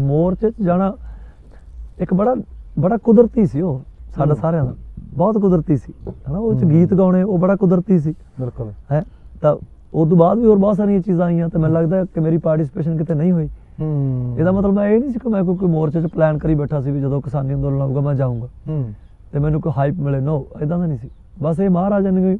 ਮੋਰਚੇ 'ਚ ਜਾਣਾ ਇੱਕ ਬੜਾ ਬੜਾ ਕੁਦਰਤੀ ਸੀ ਉਹ ਸਾਡਾ ਸਾਰਿਆਂ ਦਾ। ਬਹੁਤ ਕੁਦਰਤੀ ਸੀ। ਹਨਾ ਉਹ 'ਚ ਗੀਤ ਗਾਉਣੇ ਉਹ ਬੜਾ ਕੁਦਰਤੀ ਸੀ। ਬਿਲਕੁਲ। ਹੈ ਤਾਂ ਉਸ ਤੋਂ ਬਾਅਦ ਵੀ ਹੋਰ ਬਹੁਤ ਸਾਰੀਆਂ ਚੀਜ਼ਾਂ ਆਈਆਂ ਤੇ ਮੈਨੂੰ ਲੱਗਦਾ ਕਿ ਮੇਰੀ ਪਾਰਟਿਸਿਪੇਸ਼ਨ ਕਿਤੇ ਨਹੀਂ ਹੋਈ। ਹੂੰ। ਇਹਦਾ ਮਤਲਬ ਮੈਂ ਇਹ ਨਹੀਂ ਸੀ ਕਿ ਮੈਂ ਕੋਈ ਮੋਰਚੇ 'ਚ ਪਲਾਨ ਕਰੀ ਬੈਠਾ ਸੀ ਵੀ ਜਦੋਂ ਕਿਸਾਨੀ ਅੰਦੋਲਨ ਆਊਗਾ ਮੈਂ ਜਾਊਂਗਾ। ਹੂੰ। ਤੇ ਮੈਨੂੰ ਕੋਈ ਹਾਈਪ ਮਿਲੇ ਨੋ ਇਦਾਂ ਦਾ ਨਹੀਂ ਸੀ। ਬਸ ਇਹ ਮਹਾਰਾਜਾ ਨੇ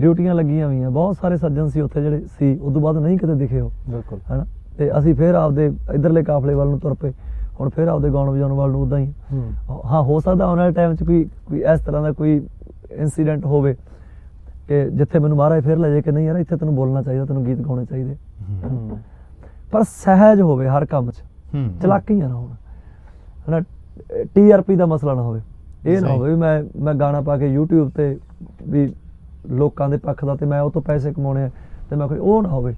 ਡਿਊਟੀਆਂ ਲੱਗੀਆਂ ਹੋਈਆਂ। ਬਹੁਤ ਸਾਰੇ ਸੱਜਣ ਸੀ ਉੱਥੇ ਜਿਹੜੇ ਸੀ ਉਸ ਤੋਂ ਬਾਅਦ ਨਹੀਂ ਕਿਤੇ ਦਿਖੇ ਉਹ। ਬਿਲਕੁਲ। ਹਨਾ ਤੇ ਅਸੀਂ ਫੇਰ ਆਪਦੇ ਇਧਰਲੇ ਕਾਫਲੇ ਵੱਲ ਨੂੰ ਤੁਰ ਪਏ। ਹੁਣ ਫੇਰ ਆਪਦੇ ਗਾਉਣ ਵਜਾਉਣ ਵੱਲ ਨੂੰ ਉਦਾਂ ਹੀ। ਹੂੰ। ਹਾਂ ਸਕਦਾ ਆਉਣ ਵਾਲੇ ਟਾਈਮ 'ਚ ਕੋਈ ਕੋਈ ਇਸ ਤਰ੍ਹਾਂ ਦਾ ਕੋਈ ਇਨਸੀਡੈਂਟ ਹੋਵੇ ਕਿ ਜਿੱਥੇ ਮੈਨੂੰ ਮਹਾਰਾਜ ਫੇਰ ਲੈ ਜਾਏ ਕਿ ਨਹੀਂ ਯਾਰ ਇੱਥੇ ਤੈਨੂੰ ਬੋਲਣਾ ਚਾਹੀਦਾ ਤੈਨੂੰ ਗੀਤ ਗਾਉਣੇ ਚਾਹੀਦੇ। ਪਰ ਸਹਿਜ ਹੋਵੇ ਹਰ ਕੰਮ 'ਚ। ਚਲਾਕੀਆਂ ਨਾ ਹੋਣ। ਹਨਾ ਟੀਆਰਪੀ ਦਾ ਮਸਲਾ ਨਾ ਹੋਵੇ। ਇਹ ਨਾ। ਹੋਵੇ ਵੀ ਮੈਂ ਮੈਂ ਗਾਣਾ ਪਾ ਕੇ YouTube ਤੇ ਵੀ ਲੋਕਾਂ ਦੇ ਪੱਖ ਦਾ ਤੇ ਮੈਂ ਉਹ ਤੋਂ ਪੈਸੇ ਕਮਾਉਣੇ ਆ। ਤੇ ਮੈਂ ਕੋਈ ਉਹ ਨਾ ਹੋਵੇ।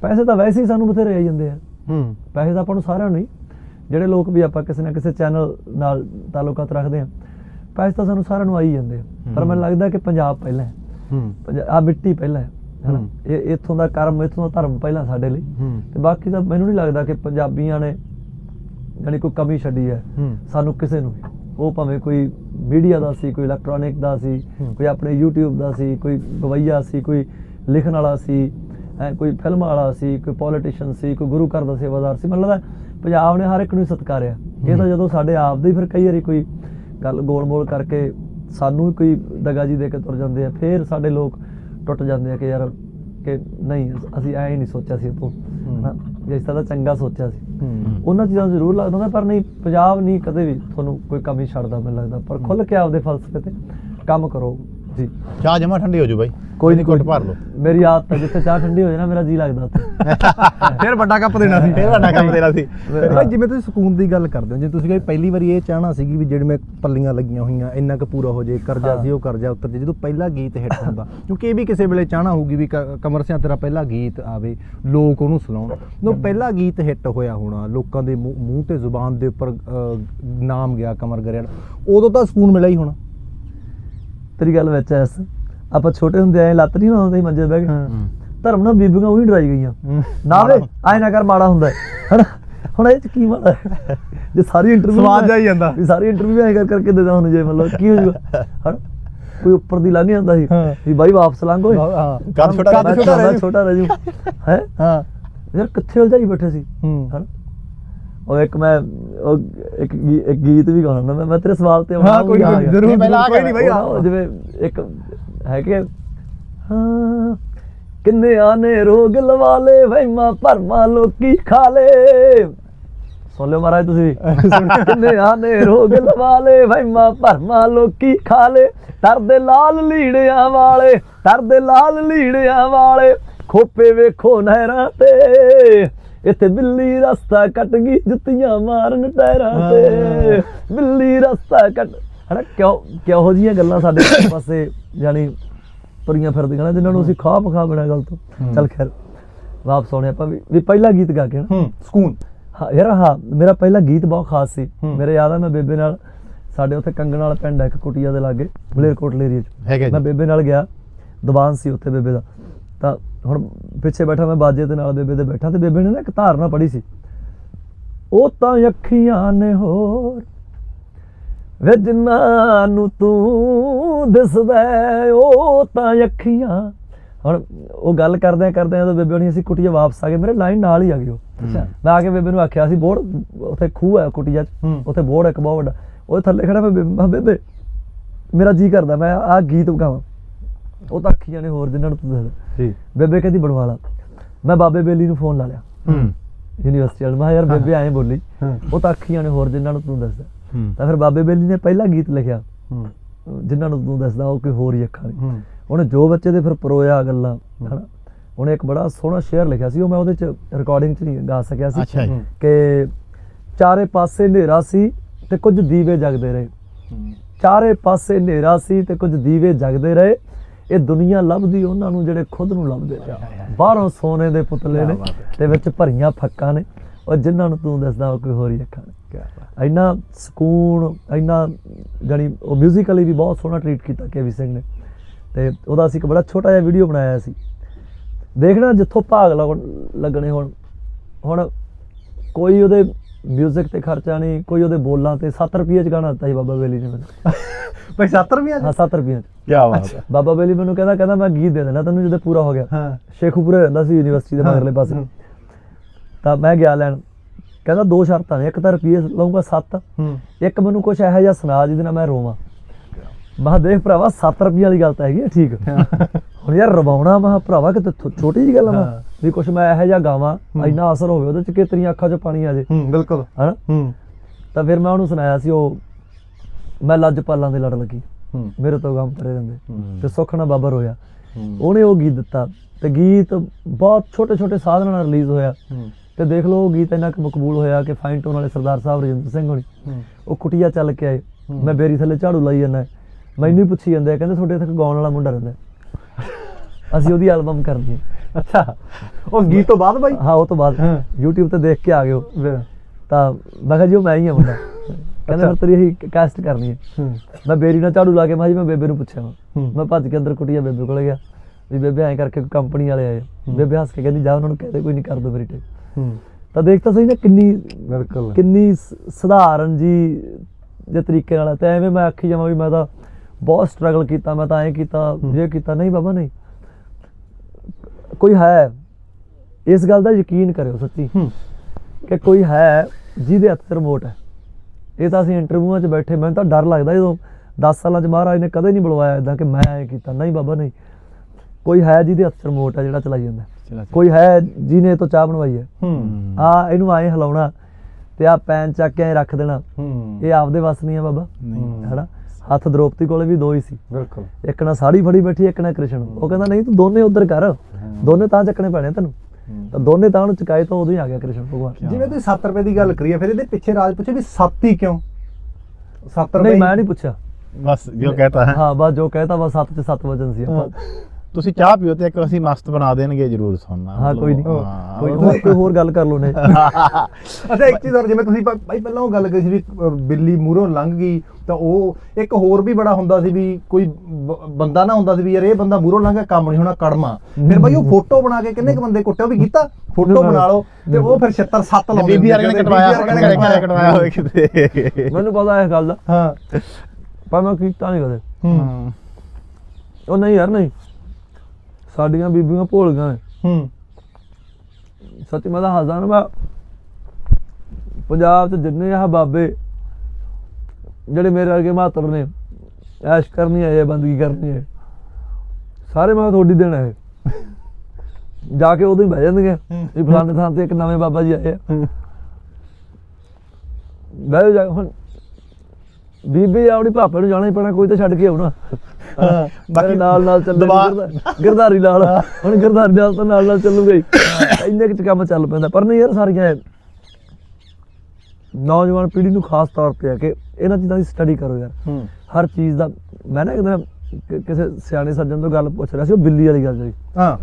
ਪੈਸੇ ਤਾਂ ਵੈਸੇ ਹੀ ਸਾਨੂੰ ਬਥੇਰੇ ਆਈ ਜਾਂਦੇ ਆ। ਹੂੰ। ਪੈਸੇ ਤਾਂ ਆਪਾਂ ਨੂੰ ਸਾਰਿਆਂ ਨੂੰ ਹੀ। ਜਿਹੜੇ ਲੋਕ ਵੀ ਆਪਾਂ ਕਿਸੇ ਨਾ ਕਿਸੇ ਚੈਨਲ ਨਾਲ ਤਾਲੁਕਾਤ ਰੱਖਦੇ ਆ ਪੈਸੇ ਤਾਂ ਸਾਨੂੰ ਸਾਰਿਆਂ ਨੂੰ ਆਈ ਜਾਂਦੇ ਆ। ਪਰ। ਮੈਨੂੰ ਲੱਗਦਾ ਕਿ ਪੰਜਾਬ ਪਹਿਲਾਂ ਹੈ। ਹੂੰ। ਆ ਮਿੱਟੀ ਪਹਿਲਾਂ ਹੈ ਹਨਾ। ਇਹ ਇੱਥੋਂ ਦਾ ਕਰਮ ਇੱਥੋਂ ਦਾ ਧਰਮ ਪਹਿਲਾਂ ਸਾਡੇ ਲਈ। ਤੇ ਬਾਕੀ ਤਾਂ ਮੈਨੂੰ ਨਹੀਂ ਲੱਗਦਾ ਕਿ ਪੰਜਾਬੀਆਂ ਨੇ ਯਾਨੀ ਕੋਈ ਕਮੀ ਛੱਡੀ ਹੈ। ਸਾਨੂੰ ਕਿਸੇ ਨੂੰ। ਉਹ ਭਾਵੇਂ ਕੋਈ ਮੀਡੀਆ ਦਾ ਸੀ ਕੋਈ ਇਲੈਕਟ੍ਰੋਨਿਕ ਦਾ ਸੀ। ਕੋਈ ਆਪਣੇ YouTube ਦਾ ਸੀ ਕੋਈ ਗਵਈਆ ਸੀ ਕੋਈ ਲਿਖਣ ਵਾਲਾ ਸੀ ਹੈਂ, ਕੋਈ ਫਿਲਮ ਵਾਲਾ ਸੀ ਕੋਈ ਪੋਲੀਟੀਸ਼ੀਅਨ ਸੀ ਕੋਈ ਗੁਰੂ ਘਰ ਦਾ ਸੇਵਾਦਾਰ ਸੀ। ਲੱਗਦਾ ਪੰਜਾਬ ਨੇ ਹਰ ਇੱਕ ਨੂੰ ਸਤਿਕਾਰਿਆ। ਇਹ ਤਾਂ ਜਦੋਂ ਸਾਡੇ ਆਪ ਦੇ ਫਿਰ ਕਈ ਵਾਰੀ ਕੋਈ ਗੱਲ ਗੋਲ-ਮੋਲ ਕਰਕੇ ਸਾਨੂੰ ਕੋਈ ਦਗਾਜੀ ਦੇ ਕੇ ਤੁਰ ਜਾਂਦੇ ਆ ਫਿਰ ਸਾਡੇ ਲੋਕ ਟੁੱਟ ਜਾਂਦੇ ਆ ਕਿ ਯਾਰ ਕਿ ਨਹੀਂ ਅਸੀਂ ਐ ਹੀ ਨਹੀਂ ਸੋਚਿਆ ਸੀ ਤੂੰ ਹਨਾ ਜਿਸ ਤਰ੍ਹਾਂ ਦਾ ਚੰਗਾ ਸੋਚਿਆ ਸੀ। ਉਹਨਾਂ ਚੀਜ਼ਾਂ ਜ਼ਰੂਰ ਲੱਗਦਾ ਹੁੰਦਾ ਪਰ ਨਹੀਂ ਪੰਜਾਬ ਨਹੀਂ ਕਦੇ ਵੀ ਤੁਹਾਨੂੰ ਕੋਈ ਕਮੀ ਛੱਡਦਾ ਮੈਨੂੰ ਲੱਗਦਾ। ਪਰ ਖੁੱਲ ਕੇ ਆਪਦੇ ਫਲਸਫੇ ਤੇ ਕੰਮ ਕਰੋ। ਜੀ। ਚਾਹ ਜਮਾ ਠੰਡੀ ਹੋ ਜੂ ਬਾਈ। ਕੋਈ ਨਹੀਂ ਘੁੱਟ ਭਰ ਲਓ। ਮੇਰੀ ਆਦਤ ਹੈ ਜਿੱਥੇ ਚਾਹ ਠੰਡੀ ਹੋ ਨਾ ਮੇਰਾ ਜੀ ਲੱਗਦਾ ਉੱਥੇ। ਫਿਰ ਵੱਡਾ ਕੱਪ ਦੇਣਾ ਸੀ। ਫੇਰ ਵੱਡਾ ਕੰਮ ਤੇਰਾ ਸੀ। ਭਾਈ ਜਿਵੇਂ ਤੁਸੀਂ ਸਕੂਨ ਦੀ ਗੱਲ ਕਰਦੇ ਹੋ ਜੇ ਤੁਸੀਂ ਕਹੇ ਪਹਿਲੀ ਵਾਰੀ ਇਹ ਚਾਹਣਾ ਸੀਗੀ ਵੀ ਜਿਹੜੇ ਮੈਂ ਪੱਲੀਆਂ ਲੱਗੀਆਂ ਹੋਈਆਂ ਇੰਨਾ ਕੁ ਪੂਰਾ ਹੋ ਜੇ ਕਰਜ਼ਾ। ਸੀ ਉਹ ਕਰਜ਼ਾ ਉਤਰ ਜੇ ਜਦੋਂ ਪਹਿਲਾ ਗੀਤ ਹਿੱਟ ਹੁੰਦਾ ਕਿਉਂਕਿ ਇਹ ਵੀ ਕਿਸੇ ਵੇਲੇ ਚਾਹਣਾ ਹੋਊਗੀ ਵੀ ਕ- ਕਮਰ ਸਿਆਂ ਤੇਰਾ ਪਹਿਲਾ ਗੀਤ ਆਵੇ ਲੋਕ ਉਹਨੂੰ ਸੁਣਾਉਣ। ਜਦੋਂ ਪਹਿਲਾ ਗੀਤ ਹਿੱਟ ਹੋਇਆ ਹੋਣਾ ਲੋਕਾਂ ਦੇ ਮੂੰਹ ਤੇ ਜ਼ੁਬਾਨ ਦੇ ਉੱਪਰ ਨਾਮ ਗਿਆ ਕਮਰ ਗਰੇੜ ਉਦੋਂ ਤਾਂ ਸਕੂਨ ਮਿਲਿਆ ਹੀ ਹੋਣਾ। ਤੇਰੀ ਗੱਲ ਵਿੱਚ ਐਸ। ਆਪਾਂ ਛੋਟੇ ਹੁੰਦੇ ਆਏ ਲੱਤ ਨਹੀਂ ਲਾਉਂਦੇ ਸੀ ਮੰਜੇ ਤੇ ਬਹਿ ਕੇ। ਹੂੰ। ਧਰਮ ਨਾਲ ਬੀਬੀਆਂ ਉਹੀ ਡਰਾਈ ਗਈਆਂ। ਨਾ ਵੇ ਐ ਨਾ ਕਰ ਮਾੜਾ ਹੁੰਦਾ। ਹੈ ਹਨਾ? ਹੁਣ ਇਹ ਚ ਕੀ ਮਾੜਾ ਹੈ? ਜੇ ਸਾਰੀ ਇੰਟਰਵਿਊ ਸਵਾਦ ਹੀ ਜਾਂਦਾ। ਵੀ ਸਾਰੀ ਇੰਟਰਵਿਊ ਐ ਕਰ ਕਰਕੇ ਦੇ ਹੁਣ ਜੇ ਮਤਲਬ ਕੀ ਹੋ ਜੂਗਾ। ਹਨਾ? ਕੋਈ ਉੱਪਰ ਦੀ ਲੰਘ ਜਾਂਦਾ ਸੀ। ਵੀ ਬਾਈ ਵਾਪਸ ਲੰਘ ਓਏ। ਹਾਂ ਕੱਦ ਛੋਟਾ ਮੈਂ ਛੋਟਾ ਰਹਿ ਮੈਂ ਜੂ। ਛੋਟਾ ਰਹਿ ਜੂ। ਹੈ? ਹਾਂ। ਯਾਰ ਕਿੱਥੇ ਉਲਝਾਈ ਬੈਠੇ ਸੀ। ਹੂੰ। ਹਨਾ? ਉਹ ਇੱਕ ਮੈਂ ਉਹ ਇੱਕ ਇੱਕ ਗੀਤ ਵੀ ਗਾਉਣਾ ਮੈਂ ਮੈਂ ਤੇਰੇ ਸਵਾਲ ਤੇ ਆਉਣਾ, ਹਾਂ ਕੋਈ। ਜ਼ਰੂਰ ਪਹਿਲਾਂ ਕੋਈ ਨਹੀਂ ਭਾਈ ਜਿਵੇਂ ਇੱਕ ਹੈ ਕਿ ਹਾਂ ਕਿੰਨਿਆਂ ਨੇ ਰੋਗ ਲਵਾ ਲੇ ਵਹਿਮਾਂ ਭਰਮਾਂ ਲੋਕੀ ਖਾ ਲੇ। ਸੁਣ ਲਿਓ ਮਹਾਰਾਜ ਤੁਸੀਂ। ਕਿੰਨਿਆਂ ਨੇ ਰੋਗ ਲਵਾ ਲੇ ਵਹਿਮਾਂ ਭਰਮਾਂ ਲੋਕੀ ਖਾ ਲੇ। ਤਰਦੇ ਲਾਲ ਲੀੜਿਆਂ ਵਾਲੇ ਤਰਦੇ ਲਾਲ ਲੀੜਿਆਂ ਵਾਲੇ। ਖੋਪੇ ਵੇਖੋ ਨਹਿਰਾਂ ਤੇ। ਇੱਥੇ ਬਿੱਲੀ ਰਸਤਾ ਕੱਟ ਗਈ ਜੁੱਤੀਆਂ ਮਾਰਨ ਟਾਇਰਾਂ ਤੇ। ਬਿੱਲੀ ਰਸਤਾ ਕੱਟ ਹਨਾ ਕਿਉਂ ਕਿਹੋ ਜੀਆਂ ਗੱਲਾਂ ਸਾਡੇ ਪਾਸੇ ਜਾਨੀ ਤੁਰੀਆਂ ਫਿਰਦੀਆਂ ਨੇ ਜਿਨ੍ਹਾਂ ਨੂੰ ਅਸੀਂ ਖਾ ਪਖਾ ਬਣਾ ਗੱਲ ਤੋਂ। ਚੱਲ ਖੈਰ ਵਾਪਸ ਆਉਣੇ ਆਪਾਂ ਵੀ ਵੀ ਪਹਿਲਾ ਗੀਤ ਗਾ ਕੇ ਨਾ ਸਕੂਨ। ਹਾਂ ਯਾਰ ਹਾਂ ਮੇਰਾ ਪਹਿਲਾ ਗੀਤ ਬਹੁਤ ਖਾਸ ਸੀ। ਮੇਰੇ ਯਾਦ ਆ ਮੈਂ ਬੇਬੇ ਨਾਲ ਸਾਡੇ ਉੱਥੇ ਕੰਗਣ ਵਾਲਾ ਪਿੰਡ ਹੈ ਇੱਕ ਕੁਟੀਆ ਦੇ ਲਾਗੇ ਮਲੇਰਕੋਟਲੇ ਏਰੀਆ 'ਚ। ਮੈਂ ਬੇਬੇ ਨਾਲ ਗਿਆ ਦੀਵਾਨ ਸੀ ਉੱਥੇ ਬੇਬੇ ਦਾ। ਤਾਂ ਹੁਣ ਪਿੱਛੇ ਬੈਠਾ ਮੈਂ ਬਾਜੇ ਦੇ ਨਾਲ ਬੇਬੇ ਦੇ ਬੈਠਾ ਤੇ ਬੇਬੇ ਨੇ ਨਾ ਇੱਕ ਧਾਰਨਾ ਪੜ੍ਹੀ ਸੀ। ਉਹ ਤਾਂ ਅੱਖੀਆਂ ਨੇ ਹੋਰ ਵੇ ਜਿਨ੍ਹਾਂ ਨੂੰ ਤੂੰ ਦਿਸਦਾ ਉਹ ਤਾਂ ਅੱਖੀਆਂ। ਹੁਣ ਉਹ ਗੱਲ ਕਰਦੇ ਆ ਕਰਦੇ ਆ ਤਾਂ ਬੇਬੇ ਹੋਣੀ ਅਸੀਂ ਕੁਟੀਆ ਵਾਪਸ ਆ ਗਏ ਮੇਰੇ ਲਾਈਨ ਨਾਲ ਹੀ ਆ ਗਈ ਉਹ। ਅੱਛਾ ਮੈਂ ਆ ਕੇ ਬੇਬੇ ਨੂੰ ਆਖਿਆ ਸੀ ਬੋੜ ਉੱਥੇ ਖੂਹ ਹੈ ਕੁਟੀਆ 'ਚ। ਉੱਥੇ ਬੋੜ ਇੱਕ ਬਹੁਤ ਵੱਡਾ। ਉਹਦੇ ਥੱਲੇ ਖੜਾ ਮੈਂ ਬੇਬੇ ਬੇਬੇ ਮੇਰਾ ਜੀ ਕਰਦਾ ਮੈਂ ਆਹ ਗੀਤ ਗਾਵਾਂ। ਉਹ ਤਾਂ ਅੱਖੀਆਂ ਨੇ ਹੋਰ ਜਿਨ੍ਹਾਂ ਨੂੰ ਤੂੰ ਦੱਸਦਾ ਜੀ। ਬੇਬੇ ਕਹਿੰਦੀ ਬਣਵਾ ਲਾ। ਮੈਂ ਬਾਬੇ ਬੇਲੀ ਨੂੰ ਫੋਨ ਲਾ ਲਿਆ। ਹੂੰ। ਯੂਨੀਵਰਸਿਟੀ ਵਾਲ ਮੈਂ ਯਾਰ ਬੇਬੇ ਐਂ ਬੋਲੀ। ਉਹ ਤਾਂ ਅੱਖੀਆਂ ਨੇ ਹੋਰ ਜਿਨ੍ਹਾਂ ਨੂੰ ਤੂੰ ਦੱਸਦਾ ਤਾਂ ਫਿਰ ਬਾਬੇ ਬੇਲੀ ਨੇ ਪਹਿਲਾ ਗੀਤ ਲਿਖਿਆ। ਜਿਨ੍ਹਾਂ ਨੂੰ ਤੂੰ ਦੱਸਦਾ ਉਹ ਕੋਈ ਹੋਰ ਹੀ ਅੱਖਾਂ ਨੇ। ਉਹਨੇ ਜੋ ਬੱਚੇ ਦੇ ਫਿਰ ਪਰੋਇਆ ਗੱਲਾਂ ਹਨਾ। ਉਹਨੇ ਇੱਕ ਬੜਾ ਸੋਹਣਾ ਸ਼ੇਅਰ ਲਿਖਿਆ ਸੀ ਉਹ ਮੈਂ ਉਹਦੇ ਚ ਰਿਕਾਰਡਿੰਗ ਚ ਨਹੀਂ ਗਾ ਸਕਿਆ ਸੀ। ਕਿ ਚਾਰੇ ਪਾਸੇ ਹਨੇਰਾ ਸੀ ਤੇ ਕੁਝ ਦੀਵੇ ਜਗਦੇ ਰਹੇ। ਚਾਰੇ ਪਾਸੇ ਹਨੇਰਾ ਸੀ ਤੇ ਕੁਝ ਦੀਵੇ ਜਗਦੇ ਰਹੇ। ਇਹ ਦੁਨੀਆ ਲੱਭਦੀ ਉਹਨਾਂ ਨੂੰ ਜਿਹੜੇ ਖੁਦ ਨੂੰ ਲੱਭਦੇ ਨੇ ਬਾਹਰੋਂ ਸੋਨੇ ਦੇ ਪੁਤਲੇ ਨੇ ਤੇ ਵਿੱਚ ਭਰੀਆਂ ਫੱਕਾਂ ਨੇ। ਉਹ ਜਿਨ੍ਹਾਂ ਨੂੰ ਤੂੰ ਦੱਸਦਾ ਕੋਈ ਹੋਰ ਹੀ ਅੱਖਾਂ ਨੇ। ਕੀ ਇੰਨਾ ਸਕੂਨ ਇੰਨਾ ਜਾਣੀ ਉਹ ਮਿਊਜ਼ੀਕਲੀ ਵੀ ਬਹੁਤ ਸੋਹਣਾ ਟ੍ਰੀਟ ਕੀਤਾ ਕੇਵੀ ਸਿੰਘ ਨੇ। ਤੇ ਉਹਦਾ ਅਸੀਂ ਇੱਕ ਬੜਾ ਛੋਟਾ ਜਿਹਾ ਵੀਡੀਓ ਬਣਾਇਆ ਸੀ। ਦੇਖਣਾ ਜਿੱਥੋਂ ਭਾਗ ਲੱਗਣੇ ਹੁਣ। ਹੁਣ ਕੋਈ ਉਹਦੇ 뮤직 ਤੇ ਖਰਚਾ ਨਹੀਂ ਕੋਈ ਉਹਦੇ ਬੋਲਾਂ ਤੇ 7 ਰੁਪਏ ਚ ਗਾਣਾ ਦਿੱਤਾ ਸੀ ਬਾਬਾ ਬੇਲੀ ਨੇ ਮੈਨੂੰ। ਭਾਈ 70 ਰੁਪਏ ਹਾਂ 7 ਰੁਪਏ ਚ। ਕੀ ਬਾਤ ਹੈ। ਬਾਬਾ ਬੇਲੀ ਮੈਨੂੰ ਕਹਿੰਦਾ ਕਹਿੰਦਾ ਮੈਂ ਗੀਤ ਦੇ ਦੇਣਾ ਤੈਨੂੰ ਜਦੋਂ ਪੂਰਾ ਹੋ ਗਿਆ। ਹਾਂ। ਸ਼ੇਖੂਪੁਰੇ ਰਹਿੰਦਾ ਸੀ ਯੂਨੀਵਰਸਿਟੀ ਦੇ ਮਗਰਲੇ ਪਾਸੇ। ਤਾਂ ਮੈਂ ਗਿਆ ਲੈਣ। ਕਹਿੰਦਾ ਦੋ ਸ਼ਰਤਾਂ ਨੇ ਇੱਕ ਤਾਂ ਰੁਪਏ ਲਊਂਗਾ 7 ਹੂੰ। ਇੱਕ ਮੈਨੂੰ ਕੁਝ ਇਹੋ ਜਿਹਾ ਸੁਣਾ ਜਿਹਦੇ ਨਾਲ ਮੈਂ ਰੋਵਾਂ। ਮਹਾ ਦੇਖ ਭਰਾਵਾ 7 ਰੁਪਏ ਵਾਲੀ ਗੱਲ ਤਾਂ ਹੈਗੀ ਠੀਕ। ਹੁਣ ਯਾਰ ਰਵਾਉਣਾ ਮਹਾ ਭਰਾਵਾ ਕਿ ਛੋਟੀ ਜੀ ਗੱਲ ਆ। ਵੀ ਕੁਝ ਮੈਂ ਇਹੋ ਜਿਹਾ ਗਾਵਾਂ। ਇੰਨਾ ਅਸਰ ਹੋਵੇ ਉਹਦੇ ਚ ਕਿ ਤੇਰੀਆਂ ਅੱਖਾਂ 'ਚ ਪਾਣੀ ਆ ਜੇ। ਹੂੰ ਬਿਲਕੁਲ। ਹਨਾ? ਹੂੰ। ਤਾਂ ਫਿਰ ਮੈਂ ਉਹਨੂੰ ਸੁਣਾਇਆ ਸੀ ਉਹ ਮੈਂ ਲੱਜਪਾਲਾਂ ਦੇ ਲੜ ਲੱਗੀ। ਹੂੰ। ਮੇਰੇ ਤੋਂ ਗਮ ਪਰੇ ਰਹਿੰਦੇ। ਤੇ ਸੁੱਖ ਨਾਲ ਬਾਬਰ ਹੋਇਆ ਉਹਨੇ ਉਹ ਗੀਤ ਦਿੱਤਾ। ਤੇ ਗੀਤ ਬਹੁਤ ਛੋਟੇ ਛੋਟੇ ਸਾਧਨਾਂ ਨਾਲ ਰਿਲੀਜ਼ ਹੋਇਆ। ਤੇ ਦੇਖ ਲਓ ਉਹ ਗੀਤ ਇੰਨਾ ਕੁ ਮਕਬੂਲ ਹੋਇਆ ਕਿ ਫਾਈਨ ਟੋਨ ਵਾਲੇ ਸਰਦਾਰ ਸਾਹਿਬ ਰਜਿੰਦਰ ਸਿੰਘ ਹੋਣੀ ਹੂੰ। ਉਹ ਕੁਟੀਆ ਚੱਲ ਕੇ ਆਏ। ਹੂੰ। ਮੈਂ ਬੇਰੀ ਥੱਲੇ ਝਾੜੂ ਲਾਈ ਜਾਂਦਾ ਮੈਨੂੰ ਹੀ ਪੁੱਛੀ ਜਾਂਦੇ ਆ, ਕਹਿੰਦੇ ਤੁਹਾਡੇ ਇੱਥੇ ਗਾਉਣ ਵਾਲਾ ਮੁੰਡਾ ਰਹਿੰਦਾ ਹੈ। ਅਸੀਂ ਉਹਦੀ ਐਲਬਮ ਕਰਨੀ ਹੈ। ਅੱਛਾ ਉਹ ਗੀਤ ਤੋਂ ਬਾਅਦ ਬਾਈ? ਹਾਂ ਉਹ ਤੋਂ ਬਾਅਦ। ਹਾਂ। YouTube ਤੇ ਦੇਖ ਕੇ ਆ ਗਏ ਉਹ। ਤਾਂ ਮੈਂ ਕਿਹਾ ਜੀ ਉਹ ਮੈਂ ਹੀ ਹਾਂ ਮੁੰਡਾ। ਕਹਿੰਦੇ ਫਿਰ ਤੇਰੀ ਇਹੀ ਕਾਸਟ ਕਰਨੀ ਹੈ। ਹੂੰ। ਮੈਂ ਬੇਰੀ ਨਾਲ ਝਾੜੂ ਲਾ ਕੇ ਮੈਂ ਕਿਹਾ ਜੀ ਮੈਂ ਬੇਬੇ ਨੂੰ ਪੁੱਛਿਆ। ਹੂੰ। ਮੈਂ ਭੱਜ ਕੇ ਅੰਦਰ ਕੁਟੀਆ ਬੇਬੇ ਕੋਲ ਗਿਆ। ਵੀ ਬੇਬੇ ਐਂ ਕਰਕੇ ਕੰਪਨੀ ਵਾਲੇ ਆਏ। ਆ। ਬੇਬੇ ਹੱਸ ਕੇ ਕਹਿੰਦੀ ਜਾ ਉਹਨਾਂ ਨੂੰ ਕਹਦੇ ਕੋਈ ਨਹੀਂ ਕਰ ਦੋ ਮੇਰੀ ਹੂੰ ਤਾਂ ਦੇਖ ਤਾਂ ਸਹੀ ਨਾ ਕਿੰਨੀ ਬਿਲਕੁਲ। ਕਿੰਨੀ ਸਧਾਰਨ ਜੀ ਜੇ ਤਰੀਕੇ ਨਾਲ। ਤੇ ਐਵੇਂ ਮੈਂ ਆਖੀ ਜਾਵਾਂ ਵੀ ਮੈਂ ਤਾਂ ਬਹੁਤ ਸਟਰਗਲ ਕੀਤਾ ਮੈਂ ਤਾਂ ਐਂ ਕੀਤਾ। ਇਹ ਕੀਤਾ ਨਹੀਂ ਬਾਬਾ ਨਹੀਂ। ਕੋਈ ਹੈ ਇਸ ਗੱਲ ਦਾ ਯਕੀਨ ਕਰਿਓ ਸੱਚੀ। ਕਿ ਕੋਈ ਹੈ ਜਿਹਦੇ ਹੱਥ ਰਿਮੋਟ ਹੈ। ਇਹ ਤਾਂ ਅਸੀਂ ਇੰਟਰਵਿਊਆਂ 'ਚ ਬੈਠੇ ਮੈਨੂੰ ਤਾਂ ਡਰ ਲੱਗਦਾ ਜਦੋਂ 10 ਸਾਲਾਂ 'ਚ ਮਹਾਰਾਜ ਨੇ ਕਦੇ ਨਹੀਂ ਬੁਲਵਾਇਆ ਇਦਾਂ ਕਿ ਮੈਂ ਐਂ ਕੀਤਾ ਨਹੀਂ ਬਾਬਾ ਨਹੀਂ। ਕੋਈ ਹੈ ਜਿਹਦੇ ਹੱਥ ਰਿਮੋਟ ਹੈ ਜਿਹੜਾ ਚਲਾਈ ਜਾਂਦਾ ਕੋਈ ਹੈ ਜਿਹਨੇ ਤੋਂ ਚਾਹ ਬਣਵਾਈ ਹੈ। ਹੂੰ। ਆ ਇਹਨੂੰ ਐਂ ਹਿਲਾਉਣਾ ਤੇ ਆ ਪੈਨ ਚੱਕ ਕੇ ਐਂ ਰੱਖ ਦੇਣਾ। ਹੂੰ। ਇਹ ਆਪਦੇ ਵੱਸ ਨਹੀਂ ਆ ਬਾਬਾ। ਨਹੀਂ। ਹੈਨਾ? ਹੱਥ ਦ੍ਰੋਪਦੀ ਕੋਲੇ ਵੀ ਦੋ ਹੀ ਸੀ। ਬਿਲਕੁਲ। ਇੱਕ ਨਾ ਸਾੜੀ ਫੜੀ ਬੈਠੀ ਇੱਕ ਨਾ ਕ੍ਰਿਸ਼ਨ। ਉਹ ਕਹਿੰਦਾ ਨਹੀਂ ਤੂੰ ਦੋਨੇ ਉਧਰ ਕਰ। ਦੋਨੇ ਤਾਂ ਚੱਕਣੇ ਪੈਣੇ ਤੈਨੂੰ। ਤਾਂ ਦੋਨੇ ਤਾਂ ਉਹਨੂੰ ਚੁਕਾਏ ਤਾਂ ਉਦੋਂ ਹੀ ਆ ਗਿਆ ਕ੍ਰਿਸ਼ਨ ਭਗਵਾਨ। ਜਿਵੇਂ ਤੁਸੀਂ 7 ਰੁਪਏ ਦੀ ਗੱਲ ਕਰੀ ਹੈ ਫਿਰ ਇਹਦੇ ਪਿੱਛੇ ਰਾਜ ਪੁੱਛੇ ਵੀ 7 ਹੀ ਕਿਉਂ? 7 ਰੁਪਏ ਨਹੀਂ ਮੈਂ ਨਹੀਂ ਪੁੱਛਿਆ। ਬਸ ਜੋ ਕਹਤਾ ਹੈ। ਹਾਂ ਬਸ ਜੋ ਕਹਿਤਾ ਬਸ 7 ਚ 7 ਵਜਨ ਸੀ ਆਪਾਂ। ਤੁਸੀਂ ਚਾਹ ਪੀਓ ਤੇ ਇੱਕ ਅਸੀਂ ਮਸਤ ਬਣਾ ਦੇਣਗੇ ਜਰੂਰ ਸੁਣਨਾ ਹਾਂ ਕੋਈ ਨਹੀਂ। ਕੋਈ ਹੋਰ ਕੋਈ ਹੋਰ ਗੱਲ ਕਰ ਲੋ ਨੇ। ਅੱਛਾ ਇੱਕ ਚੀਜ਼ ਹੋਰ ਜਿਵੇਂ ਤੁਸੀਂ ਭਾਈ ਪਹਿਲਾਂ ਉਹ ਗੱਲ ਕਰੀ ਸੀ ਵੀ ਬਿੱਲੀ ਮੂਹਰੋਂ ਲੰਘ ਗਈ ਤਾਂ ਉਹ ਇੱਕ ਹੋਰ ਵੀ ਬੜਾ ਹੁੰਦਾ ਸੀ ਵੀ ਕੋਈ ਬੰਦਾ ਨਾ ਹੁੰਦਾ ਸੀ ਵੀ ਯਾਰ ਇਹ ਬੰਦਾ ਮੂਹਰੋਂ ਲੰਘਿਆ ਕੰਮ ਨਹੀਂ ਹੋਣਾ ਕੜਮਾ। ਫਿਰ ਭਾਈ ਉਹ ਫੋਟੋ ਬਣਾ ਕੇ ਕਿੰਨੇ ਕ ਬੰਦੇ ਕੁੱਟਿਆ ਉਹ ਵੀ ਕੀਤਾ? ਫੋਟੋ ਬਣਾ ਲਓ ਤੇ ਉਹ ਫਿਰ 76 7 ਲਾਉਂਦੇ ਬੀਬੀ ਵਰਗੇ ਨੇ ਹੁੰਦੇ, ਕਟਵਾਇਆ ਬੀਬੀ ਵਰਗੇ ਨੇ ਕਟਵਾਇਆ। ਕਟਵਾਇਆ ਹੋਵੇ ਕਿਤੇ। ਮੈਨੂੰ ਪਤਾ ਇਸ ਗੱਲ ਦਾ। ਹਾਂ। ਪਰ ਮੈਂ ਕੀਤਾ ਨਹੀਂ ਕਦੇ। ਹੂੰ। ਉਹ ਨਹੀਂ ਯਾਰ ਨਹੀਂ। ਸਾਡੀਆਂ ਬੀਬੀਆਂ ਭੋਲ ਗਏ ਹੂੰ। ਸੱਚੀ ਮੈਂ ਤਾਂ ਹੱਸਦਾ ਨਾ ਮੈਂ ਪੰਜਾਬ 'ਚ ਜਿੰਨੇ ਆ ਬਾਬੇ ਜਿਹੜੇ ਮੇਰੇ ਵਰਗੇ ਮਾਤਰ ਨੇ ਐਸ਼ ਕਰਨੀ ਹੈ ਇਹ ਬੰਦਗੀ ਕਰਨੀ ਹੈ ਸਾਰੇ ਮੈਂ ਤੁਹਾਡੀ ਦੇਣਾ ਹੈ ਜਾ ਕੇ ਉਦੋਂ ਹੀ ਬਹਿ ਜਾਂਦੇ ਵੀ ਫਲਾਣੇ ਥਾਂ ਤੇ ਇੱਕ ਨਵੇਂ ਬਾਬਾ ਜੀ ਆਏ ਆ। ਬਹਿ ਜਾ ਹੁਣ ਬੀਬੀ ਆਪਣੀ ਭਾਪੇ ਨੂੰ ਜਾਣਾ ਹੀ ਪੈਣਾ ਕੋਈ ਤਾਂ ਛੱਡ ਕੇ ਆਉਣਾ। ਹਾਂ, ਬਾਕੀ ਨਾਲ ਨਾਲ ਚੱਲੇ ਦਬਾ- ਗਿਰਧਾ- ਗਿਰਧਾਰੀ ਨਾਲ। ਹੁਣ ਗਿਰਧਾਰੀ ਨਾਲ ਤਾਂ ਨਾਲ ਨਾਲ ਚੱਲੂਗਾ ਹੀ। ਇੰਨੇ ਕੁ ਕੰਮ ਚੱਲ ਪੈਂਦਾ। ਪਰ ਨਹੀਂ ਯਾਰ ਸਾਰੀਆਂ ਨੌਜਵਾਨ ਪੀੜ੍ਹੀ ਨੂੰ ਖਾਸ ਤੌਰ ਤੇ ਹੈ ਕਿ ਇਹਨਾਂ ਚੀਜ਼ਾਂ ਦੀ ਸਟੱਡੀ ਕਰੋ ਯਾਰ। ਹਰ ਚੀਜ਼ ਦਾ ਮੈਂ ਨਾ ਇੱਕ ਦਿਨ ਕਿਸੇ ਸਿਆਣੇ ਸੱਜਣ ਤੋਂ ਗੱਲ ਪੁੱਛ ਰਿਹਾ ਸੀ ਉਹ ਬਿੱਲੀ ਵਾਲੀ ਗੱਲ ਸੀ ਹਾਂ।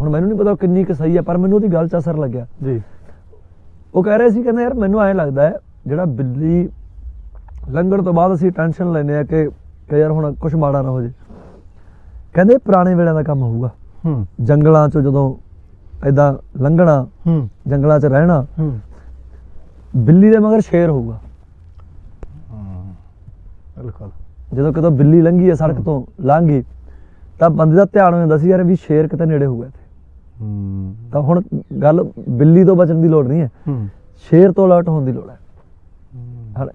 ਹੁਣ ਮੈਨੂੰ ਨਹੀਂ ਪਤਾ ਕਿੰਨੀ ਕੁ ਸਹੀ ਹੈ ਪਰ ਮੈਨੂੰ ਉਹਦੀ ਗੱਲ 'ਚ ਅਸਰ ਲੱਗਿਆ। ਜੀ। ਉਹ ਕਹਿ ਰਹੇ ਸੀ ਕਹਿੰਦੇ ਯਾਰ ਮੈਨੂੰ ਐਂ ਲੱਗਦਾ ਹੈ ਜਿਹੜਾ ਬਿੱਲੀ ਲੰਘਣ ਤੋਂ ਬਾਅਦ ਅਸੀਂ ਟੈਨਸ਼ਨ ਲੈਂਦੇ ਆ ਕਿ ਕਿ ਯਾਰ ਹੁਣ ਕੁਝ ਮਾੜਾ ਨਾ ਹੋ ਜੇ ਕਹਿੰਦੇ ਪੁਰਾਣੇ ਵੇਲਿਆਂ ਦਾ ਕੰਮ ਹੋਊਗਾ। ਹੂੰ। ਜੰਗਲਾਂ 'ਚ ਜਦੋਂ ਐਦਾਂ ਲੰਘਣਾ ਹੂੰ। ਜੰਗਲਾਂ 'ਚ ਰਹਿਣਾ ਹੂੰ। ਬਿੱਲੀ ਦੇ ਮਗਰ ਸ਼ੇਰ ਹੋਊਗਾ। ਬਿਲਕੁਲ। ਜਦੋਂ ਕਿਤੋਂ ਬਿੱਲੀ ਲੰਘੀ ਹੈ ਸੜਕ ਤੋਂ ਲੰਘ ਤਾਂ ਬੰਦੇ ਦਾ ਧਿਆਨ ਹੋ ਜਾਂਦਾ ਸੀ ਯਾਰ ਵੀ ਸ਼ੇਰ ਕਿਤੇ ਨੇੜੇ ਹੋਊਗਾ ਇੱਥੇ। ਹੂੰ। ਤਾਂ ਹੁਣ ਗੱਲ ਬਿੱਲੀ ਤੋਂ ਬਚਣ ਦੀ ਲੋੜ ਨਹੀਂ ਹੈ। ਹੂੰ। ਸ਼ੇਰ ਤੋਂ ਅਲਰਟ ਹੋਣ ਦੀ ਲੋੜ ਹੈ।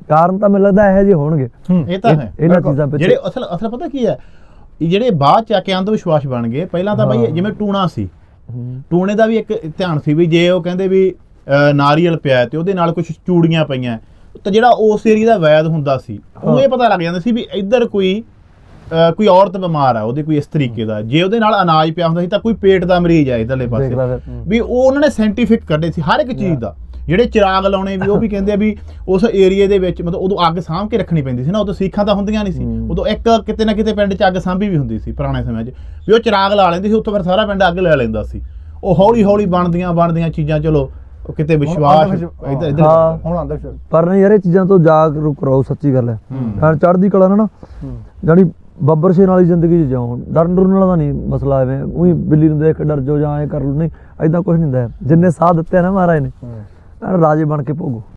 ਕਾਰਨ ਤਾਂ ਮੈਨੂੰ ਲੱਗਦਾ ਇਹੋ ਜਿਹੇ ਹੋਣਗੇ। ਇਹ ਤਾਂ ਹੈ। ਇਹਨਾਂ ਚੀਜ਼ਾਂ ਪਿੱਛੇ ਜਿਹੜੇ ਅਸਲ ਅਸਲ ਪਤਾ ਕੀ ਹੈ? ਜਿਹੜੇ ਬਾਅਦ ਚ ਆ ਕੇ ਅੰਧ ਵਿਸ਼ਵਾਸ ਬਣ ਗਏ। ਪਹਿਲਾਂ ਤਾਂ ਬਈ ਹਾਂ। ਜਿਵੇਂ ਟੂਣਾ ਸੀ। ਟੂਣੇ ਦਾ ਵੀ ਇੱਕ ਧਿਆਨ ਸੀ ਵੀ ਜੇ ਉਹ ਕਹਿੰਦੇ ਵੀ ਨਾਰੀਅਲ ਪਿਆ ਤੇ ਉਹਦੇ ਨਾਲ ਕੁਝ ਚੂੜੀਆਂ ਪਈਆਂ ਤਾਂ ਜਿਹੜਾ ਉਸ ਏਰੀਆ ਦਾ ਵੈਦ ਹੁੰਦਾ ਸੀ ਉਹ। ਇਹ ਪਤਾ ਲੱਗ ਜਾਂਦਾ ਸੀ ਵੀ ਇੱਧਰ ਕੋਈ ਕੋਈ ਔਰਤ ਬਿਮਾਰ ਆ ਉਹਦੇ ਕੋਈ ਇਸ ਤਰੀਕੇ ਦਾ। ਜੇ ਉਹਦੇ ਨਾਲ ਅਨਾਜ ਪਿਆ ਹੁੰਦਾ ਸੀ ਤਾਂ ਕੋਈ ਪੇਟ ਦਾ ਮਰੀਜ਼ ਆ ਇਧਰਲੇ ਪਾਸੇ। ਵੀ ਉਹ ਉਹਨਾਂ ਨੇ ਸਾਇੰਟੀਫਿਕ ਕੱਢੇ ਸੀ ਹਰ ਇੱਕ ਚੀਜ਼ ਦਾ। ਜਿਹੜੇ ਚਿਰਾਗ ਲਾਉਣੇ ਵੀ ਉਹ ਵੀ ਕਹਿੰਦੇ ਆ ਵੀ ਉਸ ਏਰੀਏ ਦੇ ਵਿੱਚ ਮਤਲਬ ਉਦੋਂ ਅੱਗ ਸਾਂਭ ਕੇ ਰੱਖਣੀ ਪੈਂਦੀ ਸੀ ਨਾ ਉਦੋਂ ਸੀਖਾਂ ਤਾਂ ਹੁੰਦੀਆਂ ਨਹੀਂ ਸੀ। ਉਦੋਂ ਇੱਕ ਕਿਤੇ ਨਾ ਕਿਤੇ ਪਿੰਡ 'ਚ ਅੱਗ ਸਾਂਭੀ ਵੀ ਹੁੰਦੀ ਸੀ ਪੁਰਾਣੇ ਸਮਿਆਂ 'ਚ। ਵੀ ਉਹ ਚਿਰਾਗ ਲਾ ਲੈਂਦੀ ਸੀ ਉੱਥੋਂ ਫਿਰ ਸਾਰਾ ਪਿੰਡ ਅੱਗ ਲੈ ਲੈਂਦਾ ਸੀ। ਉਹ ਹੌਲੀ ਹੌਲੀ ਬਣਦੀਆਂ ਬਣਦੀਆਂ ਚੀਜ਼ਾਂ ਚਲੋ ਉਹ ਕਿਤੇ ਵਿਸ਼ਵਾਸ ਵਿਸ਼- ਇੱਧਰ ਇੱਧਰ ਹਾਂ। ਹੁਣ ਆਂਦਾ ਪਰ ਨਹੀਂ ਯਾਰ ਇਹ ਚੀਜ਼ਾਂ ਤੋਂ ਜਾਗਰੂਕ ਰਹੋ ਸੱਚੀ ਗੱਲ ਹੈ। ਹੂੰ। ਚੜ੍ਹਦੀ ਕਲਾ ਨਾ ਜਾਨੀ ਬੱਬਰ ਸ਼ੇਰ ਵਾਲੀ ਜ਼ਿੰਦਗੀ 'ਚ ਜਾਓ। ਡਰਨ ਡਰਨ ਵਾਲਾ ਤਾਂ ਨਹੀਂ ਮਸਲਾ ਐਵੇਂ। ਉਹੀ ਬਿੱਲੀ ਨੂੰ ਦੇਖ ਕੇ ਡਰ ਜਾਓ ਜਾਂ ਐ ਕਰ ਲਓ। ਨਹੀਂ ਐਦਾਂ ਕੁਝ ਨਹੀਂ ਹੁੰਦਾ। ਜਿੰਨੇ ਸਾਹ ਦਿੱਤੇ ਨਾ ਮਹਾਰਾਜ ਨੇ। ਰਾਜੇ ਬਣ ਕੇ ਭੋਗੋ।